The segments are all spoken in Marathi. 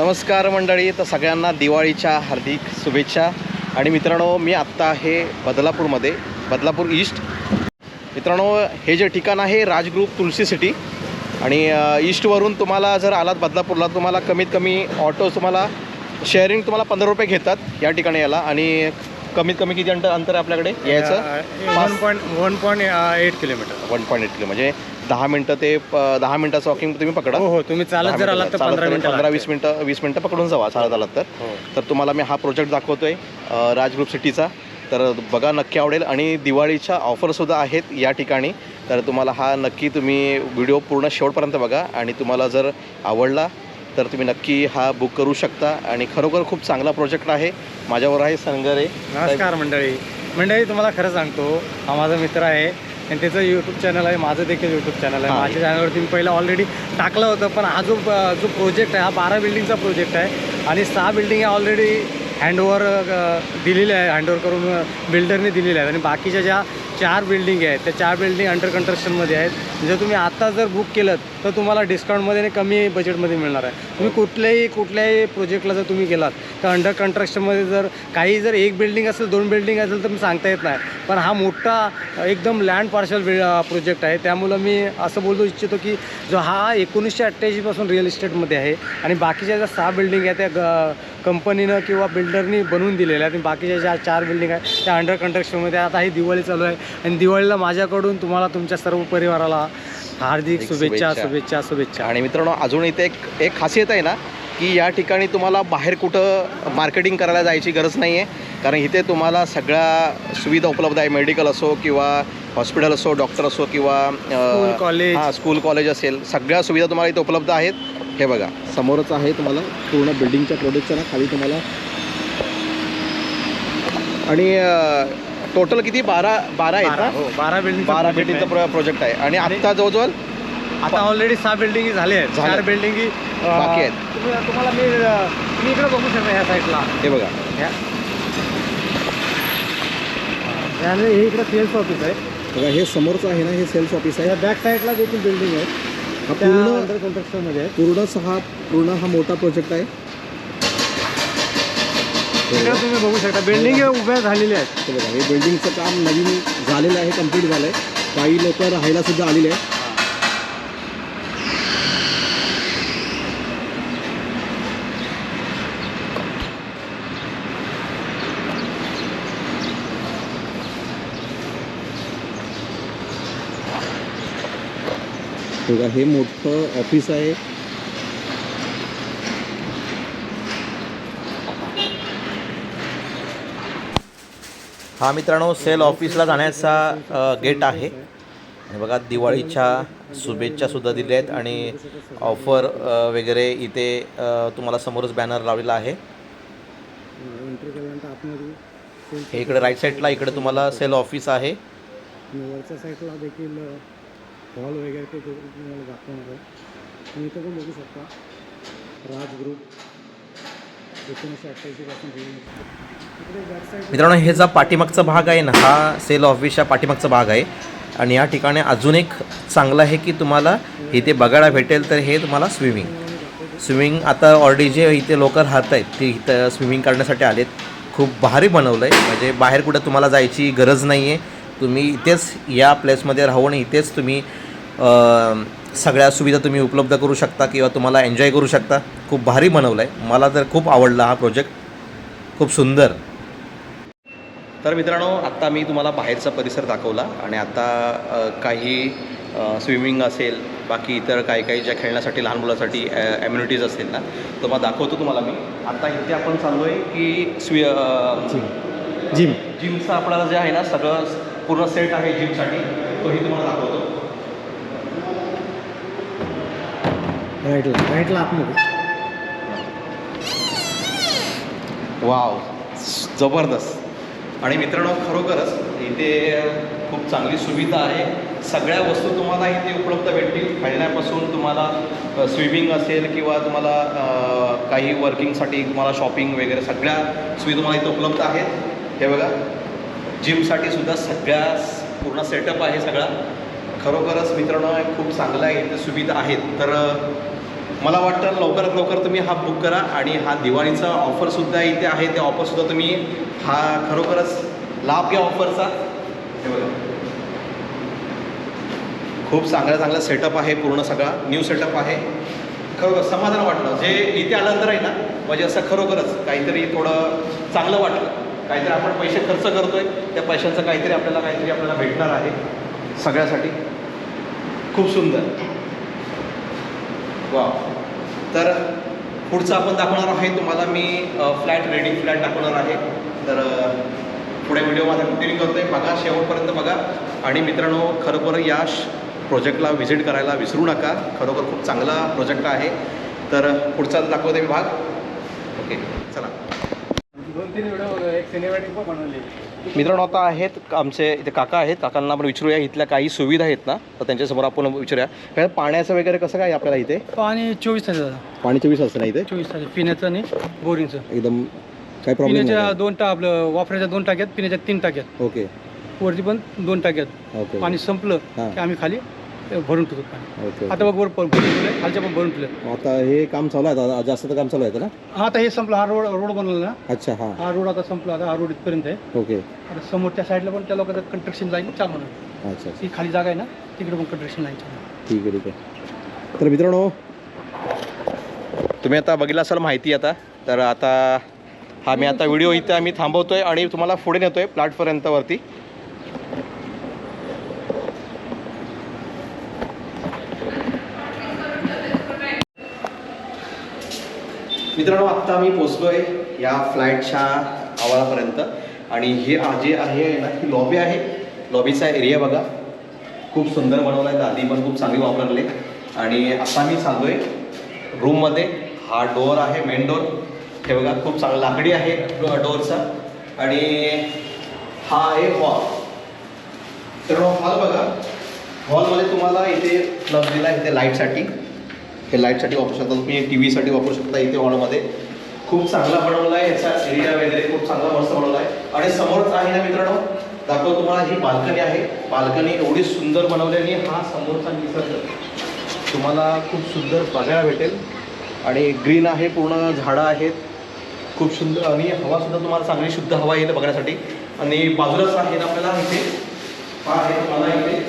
नमस्कार मंडळी तर सगळ्यांना दिवाळीच्या हार्दिक शुभेच्छा. आणि मित्रांनो मी आत्ता आहे बदलापूरमध्ये बदलापूर ईस्ट. मित्रांनो हे जे ठिकाण आहे राजग्रुप तुलसी सिटी. आणि ईस्टवरून तुम्हाला जर आलात बदलापूरला तुम्हाला कमीत कमी ऑटो तुम्हाला शेअरिंग तुम्हाला पंधरा रुपये घेतात या ठिकाणी याला आणि कमीत कमी किती अंतर अंतर आहे आपल्याकडे? यायचं? One point one point eight kilometre one point eight kilo म्हणजे दहा मिनटं ते प- दहा मिनटाचं वॉकिंग तुम्ही पकडा. हो हो तुम्ही चालत जर आलात तर पंधरा मिनिटं पंधरा. वीस मिनटं वीस मिनटं पकडून जावा चालत आलात तर. हो. तर तुम्हाला मी हा प्रोजेक्ट दाखवतोय. राज ग्रुप सिटीचा तर बघा नक्की आवडेल. आणि दिवाळीच्या ऑफरसुद्धा आहेत या ठिकाणी. तर तुम्हाला हा नक्की तुम्ही व्हिडिओ पूर्ण शेवटपर्यंत बघा. आणि तुम्हाला जर आवडला तर तुम्ही नक्की हा बुक करू शकता. आणि खरोखर खूप चांगला प्रोजेक्ट आहे. माझ्यावर आहे संगरे नमस्कार मंडळी. मंडळी तुम्हाला खरं सांगतो हा माझा मित्र आहे. आणि त्याचं यूट्यूब चॅनल आहे माझं देखील यूट्यूब चॅनल आहे. माझ्या चॅनलवरती मी पहिला ऑलरेडी टाकलं होतं पण हा जो जो प्रोजेक्ट आहे हा बारा बिल्डिंगचा प्रोजेक्ट आहे. आणि सहा बिल्डिंग ऑलरेडी हँडओव्हर दिलेले आहे हँडओव्हर करून बिल्डरने दिलेले आहेत. आणि बाकीच्या ज्या चार बिल्डिंग आहेत त्या चार बिल्डिंग अंडर कन्स्ट्रक्शनमध्ये आहेत. जर तुम्ही आता जर बुक केलं तर तुम्हाला डिस्काउंटमध्ये आणि कमी बजेटमध्ये मिळणार आहे. तुम्ही कुठल्याही कुठल्याही प्रोजेक्टला जर तुम्ही गेलात तर अंडर कन्स्ट्रक्शनमध्ये जर काही जर एक बिल्डिंग असेल दोन बिल्डिंग असेल तर मी सांगता येत नाही. पण हा मोठा एकदम लँड पार्शल प्रोजेक्ट आहे. त्यामुळं मी असं बोलू इच्छितो की जो हा एकोणीसशे अठ्ठ्याऐंशीपासून रिअल इस्टेटमध्ये आहे आणि बाकीच्या ज्या सहा बिल्डिंग आहेत त्या ग कंपनीनं किंवा बिल्डरनी बनवून दिलेल्या आहेत. आणि बाकीच्या ज्या चार बिल्डिंग आहेत त्या अंडर कन्स्ट्रक्शनमध्ये आता ही दिवाळी चालू आहे. आणि दिवाळीला माझ्याकडून तुम्हाला तुमच्या सर्व परिवाराला हार्दिक शुभेच्छा शुभेच्छा. शुभेच्छा आणि मित्रांनो अजून इथे एक एक खासियत आहे ना की या ठिकाणी तुम्हाला बाहेर कुठं मार्केटिंग करायला जायची गरज नाही आहे कारण इथे तुम्हाला सगळ्या सुविधा उपलब्ध आहे. मेडिकल असो किंवा हॉस्पिटल असो डॉक्टर असो किंवा स्कूल, कॉलेज. हां स्कूल कॉलेज असेल सगळ्या सुविधा तुम्हाला इथे उपलब्ध आहेत. हे बघा. समोरच आहे तुम्हाला पूर्ण बिल्डिंगच्या प्रोडक्टच्या ना खाली तुम्हाला. आणि टोटल किती? बारा बारा बारा हो बारा बिल्डिंग बारा बिल्डिंगचा प्रोजेक्ट आहे. आणि आत्ता जवळजवळ आता ऑलरेडी सहा बिल्डिंगी झाले आहेत. चार बिल्डिंगी बाकी आहेत. तुम्ही तुम्हाला मी अं, तुम्ही इकडे बघू शकता ह्या साईडला हे बघा. ह्या. हे इकडे सेल्स ऑफिस आहे. बघा हे समोरचं आहे ना हे सेल्स ऑफिस आहे. या बॅक साईडला देखील बिल्डिंग आहे. हा त्या पूर्ण अंडर कन्स्ट्रक्शनमध्ये आहे. पूर्ण सहा पूर्ण हा मोठा प्रोजेक्ट आहे. तुम्ही बघू शकता. बिल्डिंग उभ्या झालेल्या आहेत. हे बघा हे बिल्डिंगचं काम नवीन झालेलं आहे कंप्लीट झालं आहे काही लोक राहायला सुद्धा आलेले आहेत. हे मोठं ऑफिस आहे. हा मित्रांनो सेल ऑफिसला जाण्याचा गेट आहे. आणि बघा दिवाळीच्या शुभेच्छा सुद्धा दिल्या आहेत आणि ऑफर वगैरे इथे तुम्हाला समोरच बॅनर लावलेला आहे. हे इकडे राईट साईडला इकडे तुम्हाला सेल ऑफिस आहे. वरच्या साईडला देखील हॉल वगैरे ते तुम्हाला दाखवणार आहे. तुम्ही इथं पण बघू शकता. राज ग्रुप एकोणीसशे अठ्ठ्याऐंशीपासून इकडे बॅक साईड मित्रांनो हे जा पाठीमागचा भाग आहे ना हा सेल ऑफिसच्या पाठीमागचा भाग आहे. आणि या ठिकाणी अजून एक चांगलं आहे की तुम्हाला इथे बघायला भेटेल तर हे तुम्हाला स्विमिंग स्विमिंग आता ऑलरेडी जे इथे लोक राहत आहेत ते इथं स्विमिंग करण्यासाठी आलेत. खूप भारी बनवलं आहे म्हणजे बाहेर कुठं तुम्हाला जायची गरज नाही आहे तुम्ही इथेच या प्लेसमध्ये राहून इथेच तुम्ही सगळ्या सुविधा तुम्ही उपलब्ध करू शकता किंवा तुम्हाला एन्जॉय करू शकता. खूप भारी बनवलं आहे मला तर खूप आवडला हा प्रोजेक्ट खूप सुंदर. तर मित्रांनो आत्ता मी तुम्हाला बाहेरचा परिसर दाखवला आणि आता काही स्विमिंग असेल बाकी इतर काही काही ज्या खेळण्यासाठी लहान मुलासाठी ॲम्युनिटीज असतील ना तर मग दाखवतो तुम्हाला मी. आता इथे आपण चाललो आहे की स्वी जिम जिमचं आपल्याला जे आहे ना सगळं पूर्ण सेट आहे जिमसाठी तोही तुम्हाला दाखवतो. राईटला राईटला आतमध्ये वाव जबरदस्त. आणि मित्रांनो खरोखरच इथे खूप चांगली सुविधा आहे. सगळ्या वस्तू तुम्हाला इथे उपलब्ध भेटतील. खेळण्यापासून तुम्हाला स्विमिंग असेल किंवा तुम्हाला काही वर्किंगसाठी तुम्हाला शॉपिंग वगैरे सगळ्या सुविधा तुम्हाला इथे उपलब्ध आहेत. हे बघा जिमसाठी सुद्धा सगळ्या पूर्ण सेटअप आहे सगळा. खरोखरच मित्रांनो खूप चांगलं आहे इथे सुविधा आहेत. तर मला वाटतं लवकरात लवकर तुम्ही हा बुक करा आणि हा दिवाळीचा ऑफरसुद्धा इथे आहे. त्या ऑफरसुद्धा तुम्ही हा खरोखरच लाभ घ्या ऑफरचा हे बघा. खूप चांगला चांगला सेटअप आहे पूर्ण सगळा न्यू सेटअप आहे. खरोखर समाधान वाटलं. जे इथे आल्यानंतर आहे ना म्हणजे असं खरोखरच काहीतरी थोडं चांगलं वाटलं. काहीतरी आपण पैसे खर्च करतोय त्या पैशांचं काहीतरी आपल्याला काहीतरी आपल्याला भेटणार आहे सगळ्यासाठी. खूप सुंदर. वा तर पुढचं आपण दाखवणार आहे तुम्हाला मी फ्लॅट रेडी फ्लॅट दाखवणार आहे. तर पुढे व्हिडिओ माझा कंटिन्यू करतोय. बघा शेवटपर्यंत बघा. आणि मित्रांनो खरोखर या प्रोजेक्टला व्हिजिट करायला विसरू नका. खरोखर खूप चांगला प्रोजेक्ट आहे. तर पुढचा दाखवते मी भाग ओके चला. दोन तीन व्हिडिओ एक सिनेमॅटिक पण बनवली. मित्रांनो आता आहेत आमचे इथे काका आहेत. काकांना आपण विचारूया इथल्या काही सुविधा आहेत ना? तर त्यांच्यासमोर आपण विचारूया. काय पाण्याचं वगैरे कसं काय आपल्याला इथे? पाणी चोवीस तास पाणी चोवीस असतं ना इथे? चोवीस तास पिण्याचं आणि बोरिंगचं. एकदम काय प्रॉब्लेम पिण्याच्या दोन टा आपलं वापरायच्या दोन टाक्यात पिण्याच्या तीन टाक्यात. ओके. वरती पण दोन टाक्यात. ओके. पाणी संपलं. की आम्ही खाली भरून ठेवतो पाणी. ओके आता बघ वर भरून खालच्या पण भरून ठेवलं आता हे काम चालू आहे आता जास्त तर काम चालू आहे ना? आता हे संपलं हा रोड रोड बनवला ना? अच्छा हां. हा रोड आता संपला आता हा रोड इथपर्यंत आहे. ओके. आता समोरच्या साईडला पण त्या लोकांचं कंस्ट्रक्शन लाईन चालू आहे. अच्छा अच्छा. ती खाली जागा आहे ना तिकडे पण कंस्ट्रक्शन लाईन चालू. ठीक आहे ठीक आहे. तर मित्रांनो तुम्ही आता बघितलं असाल माहिती आता तर आता हा मी आता व्हिडिओ इथे आम्ही थांबवतोय आणि तुम्हाला पुढे नेतोय प्लॅटपर्यंत वरती. मित्रांनो आत्ता मी पोचलोय या फ्लॅटच्या आवारापर्यंत. आणि हे जे आहे ना ही लॉबी आहे. लॉबीचा एरिया बघा. खूप सुंदर बनवला आहे आधी पण खूप चांगली वापरले. आणि आता मी चाललोय रूममध्ये. हा डोअर आहे मेन डोअर. हे बघा खूप चांगला लाकडी आहे डोअरचा. आणि हा आहे हॉल. तर हॉल बघा. हॉलमध्ये तुम्हाला इथे प्लग दिला आहे इथे लाईटसाठी. हे लाईटसाठी वापरू शकता. तुम्ही टी व्हीसाठी वापरू शकता इथे हॉलमध्ये. खूप चांगला बनवला आहे याचा एरिया वगैरे खूप चांगला मस्त बनवला आहे. आणि समोरच आहे ना मित्रांनो दाखव तुम्हाला ही बाल्कनी आहे. बाल्कनी एवढी सुंदर बनवली आणि हा समोरचा निसर्ग तुम्हाला खूप सुंदर बघायला भेटेल. आणि ग्रीन आहे पूर्ण झाडं आहेत. खूप सुंदर आणि हवासुद्धा तुम्हाला चांगली शुद्ध हवा येईल बघण्यासाठी. आणि बाजूलाच आहे ना आपल्याला इथे हा आहे तुम्हाला इथे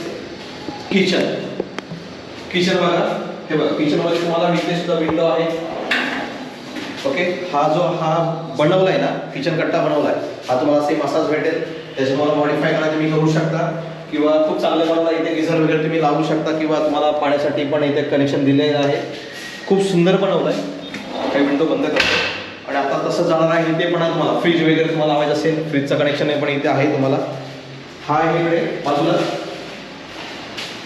किचन किचन बघा. हे बघा किचनमध्ये तुम्हाला इथे सुद्धा विंडो आहे. ओके हा जो हा बनवला आहे ना किचन कट्टा बनवला आहे हा तुम्हाला सेम असाच भेटेल. त्याच्या तुम्हाला मॉडिफाय करायला तुम्ही करू शकता. किंवा खूप चांगलं बनवला इथे गिझर वगैरे तुम्ही लावू शकता किंवा तुम्हाला पाण्यासाठी पण इथे कनेक्शन दिलेलं आहे. खूप सुंदर बनवलं आहे काही विंडो बंद करतो आणि आता तसं जाणार आहे इथे पण तुम्हाला. फ्रीज वगैरे तुम्हाला हवायचं असेल फ्रीजचं कनेक्शन आहे पण इथे आहे तुम्हाला. हा आहे इकडे बाजूला.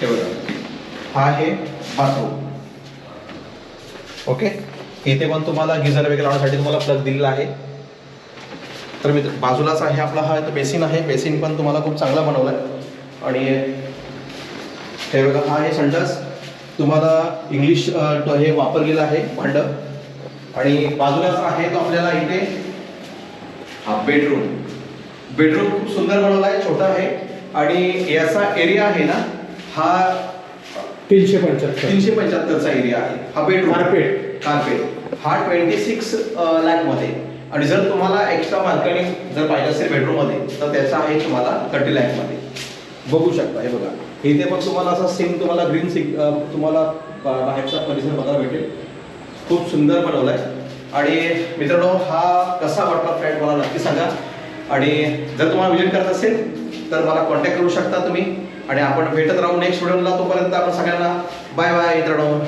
हे बघा. हा आहे बाथरूम ओके? इथे पण तुम्हाला गिझर वगैरे लावण्यासाठी तुम्हाला प्लग दिलेला आहे. तर मी बाजूलाच आहे आपला हा बेसिन आहे. बेसिन पण तुम्हाला खूप चांगला बनवला आहे आणि हे बघा हा आहे संडास. तुम्हाला इंग्लिश हे वापरलेलं आहे भांड. आणि बाजूलाच आहे तो आपल्याला इथे हा बेडरूम बेडरूम खूप सुंदर बनवला आहे छोटा आहे. आणि याचा एरिया आहे ना हा तीनशे पंच्याहत्तर. तीनशे पंच्याहत्तरचा एरिया आहे. हा बेडरूम Carpet. कार्पेट हा ट्वेंटी सिक्स लॅकमध्ये आणि जर तुम्हाला एक्स्ट्रा बाल्कनी जर पाहिजे असेल बेडरूममध्ये तर त्याचा आहे तुम्हाला थर्टी लॅकमध्ये बघू शकता हे बघा. इथे पण तुम्हाला असा सेम तुम्हाला ग्रीन सिग तुम्हाला बाहेरचा परिसर बघायला भेटेल. खूप सुंदर बनवला आहे आणि मित्रांनो हा कसा वाटला फ्लॅट मला नक्की सांगा. आणि जर तुम्हाला विजिट करत असेल तर मला कॉन्टॅक्ट करू शकता तुम्ही. आणि आपण भेटत राहू नेक्स्ट व्हिडिओला तोपर्यंत आपण सगळ्यांना बाय बाय मित्रांनो.